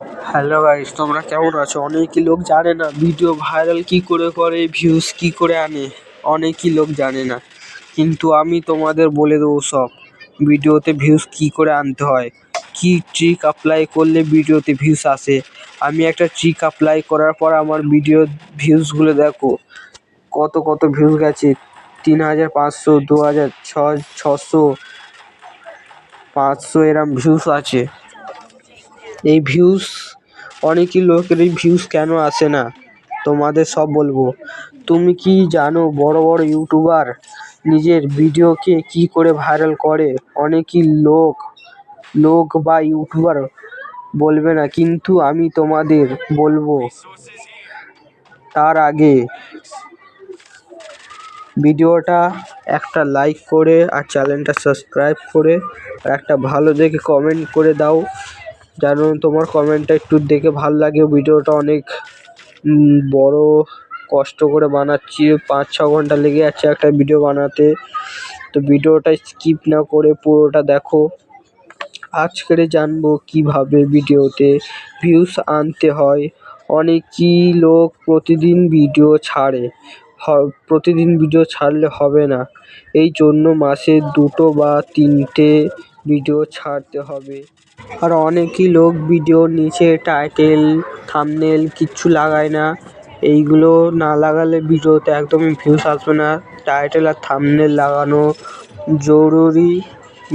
Hello guys তোমরা কেমন আছো? অনেকই লোক জানে না ভিডিও ভাইরাল কি করে করে ভিউজ কি করে আনে। অনেকই লোক জানে না। কিন্তু আমি তোমাদের বলে দেবো সব ভিডিওতে ভিউজ কি করে আনতে হয়। কি ট্রিক অ্যাপ্লাই করলে ভিডিওতে ভিউজ আসে? আমি একটা ট্রিক অ্যাপ্লাই করার পর আমার ভিডিও ভিউজগুলো দেখো। কত কত ভিউজ গেছে? তিন হাজার পাঁচশো, দু হাজার ছশো, পাঁচশো এরম ভিউজ আছে। এই ভিউস অনেকই লোকের এই ভিউজ কেন আসে না? তোমাদের সব বলব। তুমি কি জানো বড় বড় ইউটিউবার নিজের ভিডিওকে কি করে ভাইরাল করে? অনেকই লোক লোক বা ইউটিউবার বলবে না, কিন্তু আমি তোমাদের বলব, তার আগে ভিডিওটা একটা লাইক করে আর চ্যানেলটা সাবস্ক্রাইব করে আর একটা ভালো দেখে কমেন্ট করে দাও। যেন তোমার কমেন্টটা একটু দেখে ভালো লাগে। ভিডিওটা অনেক বড় কষ্ট করে বানাচ্ছি। পাঁচ ছ ঘণ্টা লেগে যাচ্ছে একটা ভিডিও বানাতে। তো ভিডিওটা স্কিপ না করে পুরোটা দেখো। আজকের জানব কীভাবে ভিডিওতে ভিউস আনতে হয়। অনেকই লোক প্রতিদিন ভিডিও ছাড়ে। প্রতিদিন ভিডিও ছাড়লে হবে না। এই জন্য মাসে দুটো বা তিনটে ভিডিও ছাড়তে হবে। আর অনেকই লোক ভিডিওর নিচে টাইটেল, থামনেল কিচ্ছু লাগায় না। এইগুলো না লাগালে ভিডিওতে একদমই ভিউজ আসবে না। টাইটেল আর থামনেল লাগানো জরুরি।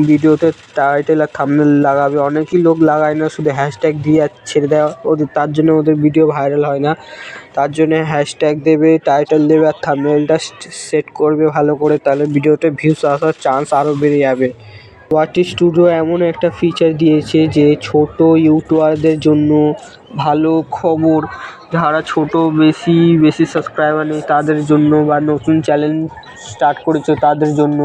ভিডিওতে টাইটেল আর থামনেল লাগাবে। অনেকই লোক লাগায় না, শুধু হ্যাশট্যাগ দিয়ে আর ছেড়ে দেওয়া। ওদের তার জন্য ওদের ভিডিও ভাইরাল হয় না। তার জন্য হ্যাশট্যাগ দেবে, টাইটেল দেবে আর থামনেলটা সেট করবে ভালো করে। তাহলে ভিডিওতে ভিউস আসার চান্স আরও বেড়ে যাবে। ওয়াটি স্টুডিও এমন একটা ফিচার দিয়েছে যে ছোট ইউটিউবারদের জন্য ভালো খবর, যারা ছোট বেশি বেশি সাবস্ক্রাইবার নেই, তাদের জন্য বা নতুন চ্যানেল স্টার্ট করেছে তাদের জন্য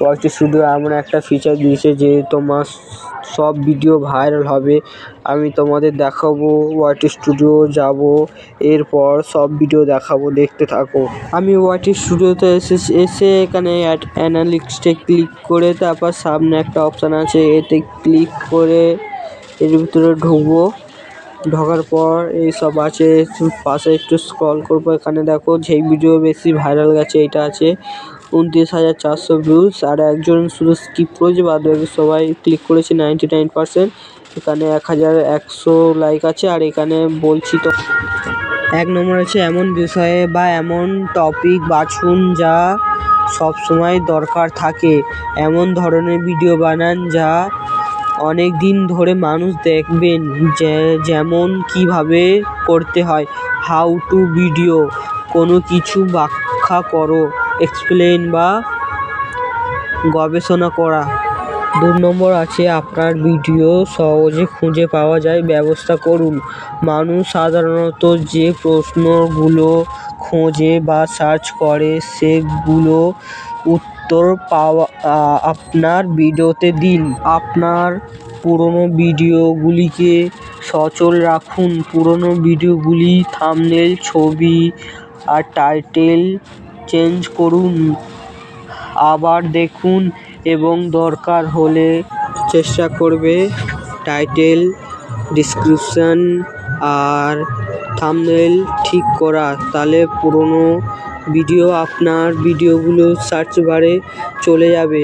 ওয়াটি স্টুডিও এমন একটা ফিচার দিয়েছে যে তোমার সব ভিডিও ভাইরাল হবে। আমি তোমাদের দেখাবো ওয়াটি স্টুডিও যাব, এরপর সব ভিডিও দেখাবো, দেখতে থাকো। আমি ওয়াটি স্টুডিওতে এসে এসে এখানে অ্যানালিক্সটে ক্লিক করে তারপর সামনে একটা অপশান আছে, এতে ক্লিক করে এর ভিতরে ঢুকবো। ঢোকার পর এইসব আছে। পাশে একটু স্ক্রল করব এখানে। দেখো, যেই ভিডিও বেশি ভাইরাল গেছে, এটা আছে উনত্রিশ হাজার চারশো ভিউজ আর একজন শুধু স্কিপ করেছে, বাদ বাকি সবাই ক্লিক করেছে নাইনটি নাইন পার্সেন্ট এখানে এক হাজার একশো লাইক আছে, আর এখানে বলছি তো এক নম্বর আছে এমন বিষয়ে বা এমন টপিক বাছুন যা সব সময় দরকার থাকে। এমন ধরনের ভিডিও বানান যা অনেক দিন ধরে মানুষ দেখবেন যেমন কীভাবে করতে হয়। হাউ টু ভিডিও কোনো কিছু ব্যাখ্যা করো এক্সপ্লেন বা গবেষণা করা। দু নম্বর আছে আপনার ভিডিও সহজে খুঁজে পাওয়া যায়, ব্যবস্থা করুন। মানুষ সাধারণত যে প্রশ্নগুলো খোঁজে বা সার্চ করে, সেগুলো উত্তর পাওয়া আপনার ভিডিওতে দিন। আপনার পুরনো ভিডিওগুলিকে সচল রাখুন। পুরনো ভিডিওগুলি থামনেল, ছবি আর টাইটেল চেঞ্জ করুন। আবার দেখুন এবং দরকার হলে চেষ্টা করবে টাইটেল, ডিসক্রিপশন আর থাম্বনেল ঠিক করা। তাহলে পুরোনো ভিডিও আপনার ভিডিওগুলো সার্চ বারে চলে যাবে।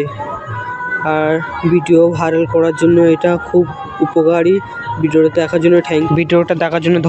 আর ভিডিও ভাইরাল করার জন্য এটা খুব উপকারী। ভিডিওটা দেখার জন্য থ্যাংক ভিডিওটা দেখার জন্য